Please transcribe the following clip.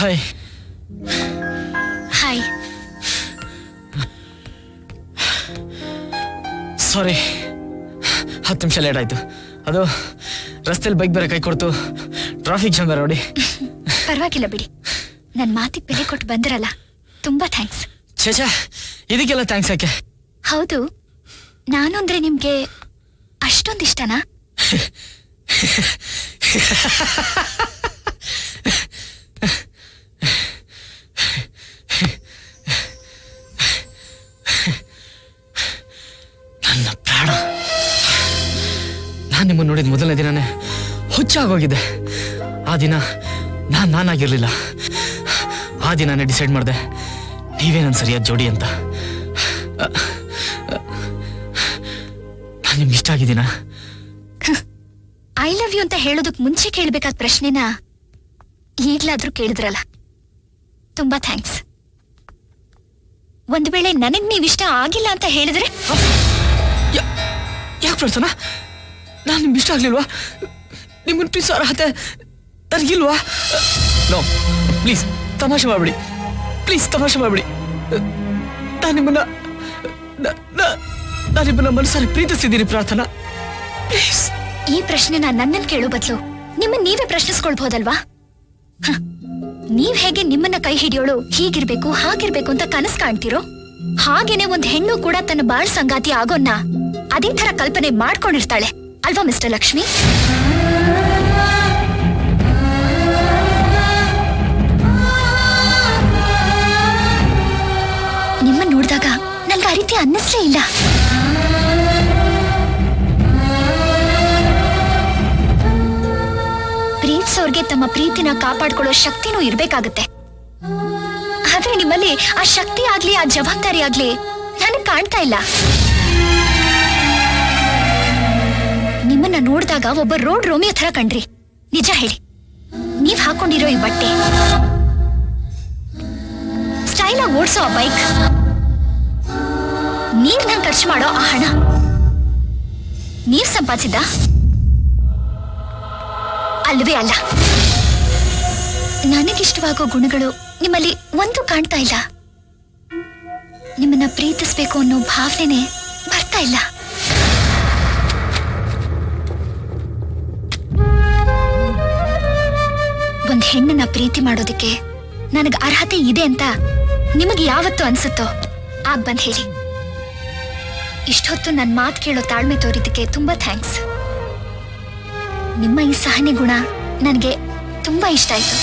Hi hi ಸಾರಿ ಹತ್ತು ನಿಮಿಷ late ಆಯ್ತು. ಅದು ರಸ್ತೆಲಿ ಬೈಕ್ ಬೇರೆ ಕೈ ಕೊಡ್ತು. ಟ್ರಾಫಿಕ್ ಜಾಮ್ ಬೇರೆ ನೋಡಿ. ಪರವಾಗಿಲ್ಲ ಬಿಡಿ. ನನ್ನ ಮಾತಿಗೆ ಬೆಲೆ ಕೊಟ್ಟು ಬಂದಿರಲ್ಲ. ತುಂಬಾ ಥ್ಯಾಂಕ್ಸ್ ಚೇಚಾ ಇದಕ್ಕೆಲ್ಲ ಥ್ಯಾಂಕ್ಸ್ ಯಾಕೆ? ಹೌದು. ನಾನು ಅಂದ್ರೆ ನಿಮ್ಗೆ ಅಷ್ಟೊಂದು ಇಷ್ಟನಾ? ನಾನು ನಿಮ್ಮನ್ನು ನೋಡಿದ ಮೊದಲನೇ ದಿನನೇ ಹುಚ್ಚಾಗೋಗಿದ್ದೆ ಆ ದಿನ ನಾನು ನಾನಾಗಿರಲಿಲ್ಲ. ಆ ದಿನನೇ ಡಿಸೈಡ್ ಮಾಡಿದೆ ನೀವೇ ನನ್ನ ಸರಿಯಾದ ಜೋಡಿ ಅಂತ. ನಾನು ನಿಮ್ಗೆ ಇಷ್ಟ ಆಗಿದ್ದೀನ? ಐ ಲವ್ ಯು ಅಂತ ಹೇಳೋದಕ್ಕೆ ಮುಂಚೆ ಕೇಳಬೇಕಾದ ಪ್ರಶ್ನೆನ ಈಗಲಾದರೂ ಕೇಳಿದ್ರಲ್ಲ. ತುಂಬಾ ಥ್ಯಾಂಕ್ಸ್ ಒಂದು ವೇಳೆ ನನಗೆ ನೀವ್ ಇಷ್ಟ ಆಗಿಲ್ಲ ಅಂತ ಹೇಳಿದ್ರೆ? ಯಾಕೆ ಪ್ರಸನ್ನ? ನಾನು ನಿಮ್ಗೆ ಇಷ್ಟ ಆಗ್ಲಿಲ್ವಾ? ನಿಮ್ಮನ್ನು ಪ್ಲೀಸ್ ಅರ್ಹತೆ ನನಗಿಲ್ವಾ? ನೋ ಪ್ಲೀಸ್ ತಮಾಷೆ ಮಾಡ್ಬಿಡಿ. ಪ್ಲೀಸ್ ತಮಾಷೆ ಮಾಡ್ಬಿಡಿ. ನಾನು ನಿಮ್ಮನ್ನ ನಾನು ನಿಮ್ಮನ್ನ ಮನಸ್ಸಲ್ಲಿ ಪ್ರೀತಿಸಿದ್ದೀನಿ ಪ್ರಾರ್ಥನಾ. ಪ್ಲೀಸ್ ಈ ಪ್ರಶ್ನೆನ ನನ್ನನ್ ಕೇಳೋ ಬದಲು. ನಿಮ್ಮನ್ನ ನೀವೇ ಪ್ರಶ್ನಿಸ್ಕೊಳ್ಬಹುದಲ್ವಾ ಹ, ನೀವ್ ಹೇಗೆ ನಿಮ್ಮನ್ನ ಕೈ ಹಿಡಿಯೋಳು ಹೀಗಿರ್ಬೇಕು ಹಾಗಿರ್ಬೇಕು ಅಂತ ಕನಸ್ ಕಾಣ್ತಿರೋ? ಹಾಗೇನೆ ಒಂದ್ ಹೆಣ್ಣು ಕೂಡ ತನ್ನ ಬಾಳ್ ಸಂಗಾತಿ ಆಗೋನ್ನ ಅದೇ ತರ ಕಲ್ಪನೆ ಮಾಡ್ಕೊಂಡಿರ್ತಾಳೆ. ಅಲ್ವಾ, ಮಿಸ್ಟರ್ ಲಕ್ಷ್ಮಿ? ನಿಮ್ಮ ನೋಡಿದಾಗ ನನ್ಗೆ ಆ ರೀತಿ ಅನ್ನಿಸ್ಲೇ ಇಲ್ಲ. ಪ್ರೀತಿಸೋರ್ಗೆ ತಮ್ಮ ಪ್ರೀತಿನ ಕಾಪಾಡ್ಕೊಳ್ಳೋ ಶಕ್ತಿನೂ ಇರ್ಬೇಕಾಗತ್ತೆ. ಆದ್ರೆ ನಿಮ್ಮಲ್ಲಿ ಆ ಶಕ್ತಿ ಆಗ್ಲಿ, ಆ ಜವಾಬ್ದಾರಿ ಆಗ್ಲಿ ನನಗೆ ಕಾಣ್ತಾ ಇಲ್ಲ. ನಿಮ್ಮನ್ನ ನೋಡಿದಾಗ ಒಬ್ಬ ರೋಡ್ ರೋಮಿಯೋ ತರ ಕಂಡ್ರಿ ನಿಜ ಹೇಳಿ. ನೀವ್ ಹಾಕೊಂಡಿರೋ ಈ ಬಟ್ಟೆ. ಸ್ಟೈಲ್ ಆಗಿ ಓಡಿಸೋ ಆ ಬೈಕ್. ನೀವ್ ನಂಗೆ ಖರ್ಚು ಮಾಡೋ ಆ ಹಣ. ನೀವ್ ಸಂಪಾದಿಸಿದ್ದ? ಅಲ್ವೇ ಅಲ್ಲ. ನನಗಿಷ್ಟವಾಗೋ ಗುಣಗಳು ನಿಮ್ಮಲ್ಲಿ ಒಂದು ಕಾಣ್ತಾ ಇಲ್ಲ. ನಿಮ್ಮನ್ನ ಪ್ರೀತಿಸ್ಬೇಕು ಅನ್ನೋ ಭಾವನೆ ಬರ್ತಾ ಇಲ್ಲ. ಹೆಣ್ಣನ್ನ ಪ್ರೀತಿ ಮಾಡೋದಕ್ಕೆ ನನಗೆ ಅರ್ಹತೆ ಇದೆ ಅಂತ ನಿಮಗೆ ಯಾವತ್ತು ಅನ್ಸುತ್ತೋ, ಆಗ ಬಂದ್ ಹೇಳಿ. ಇಷ್ಟೊತ್ತು ನನ್ನ ಮಾತು ಕೇಳೋ ತಾಳ್ಮೆ ತೋರಿದ್ದಕ್ಕೆ ತುಂಬಾ ಥ್ಯಾಂಕ್ಸ್ ನಿಮ್ಮ ಈ ಸಹನೆ ಗುಣ ನನಗೆ ತುಂಬಾ ಇಷ್ಟ ಆಯ್ತು.